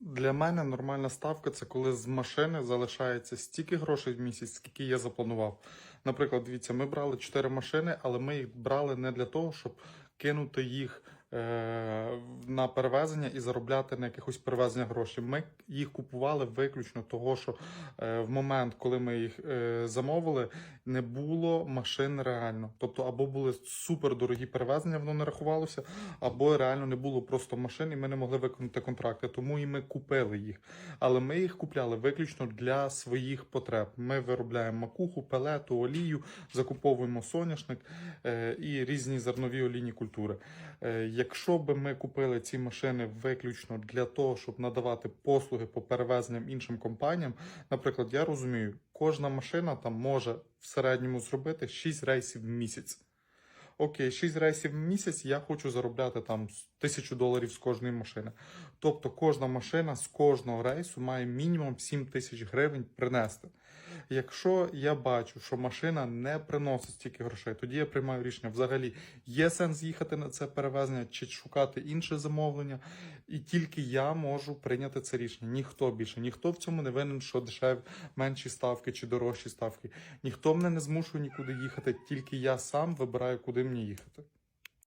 Для мене нормальна ставка це коли з машини залишається стільки грошей в місяць, скільки я запланував. Наприклад, дивіться, ми брали 4 машини, але ми їх брали не для того, щоб кинути їх на перевезення і заробляти на якихось перевезення грошей. Ми їх купували виключно того, що е, в момент, коли ми їх е, замовили, не було машин реально. Тобто, або були супер дорогі перевезення, воно не рахувалося, або реально не було просто машин, і ми не могли виконати контракти. Тому і ми купили їх. Але ми їх купляли виключно для своїх потреб. Ми виробляємо макуху, пелету, олію, закуповуємо соняшник е, і різні зернові олійні культури. Якщо би ми купили ці машини виключно для того, щоб надавати послуги по перевезенням іншим компаніям, наприклад, я розумію, кожна машина там може в середньому зробити 6 рейсів в місяць. Окей, 6 рейсів в місяць я хочу заробляти там тисячу доларів з кожної машини. Тобто кожна машина з кожного рейсу має мінімум 7 тисяч гривень принести. Якщо я бачу, що машина не приносить стільки грошей, тоді я приймаю рішення взагалі є сенс їхати на це перевезення чи шукати інше замовлення. І тільки я можу прийняти це рішення. Ніхто більше, ніхто в цьому не винен, що дешев менші ставки чи дорожчі ставки. Ніхто мене не змушує нікуди їхати, тільки я сам вибираю, куди мені їхати.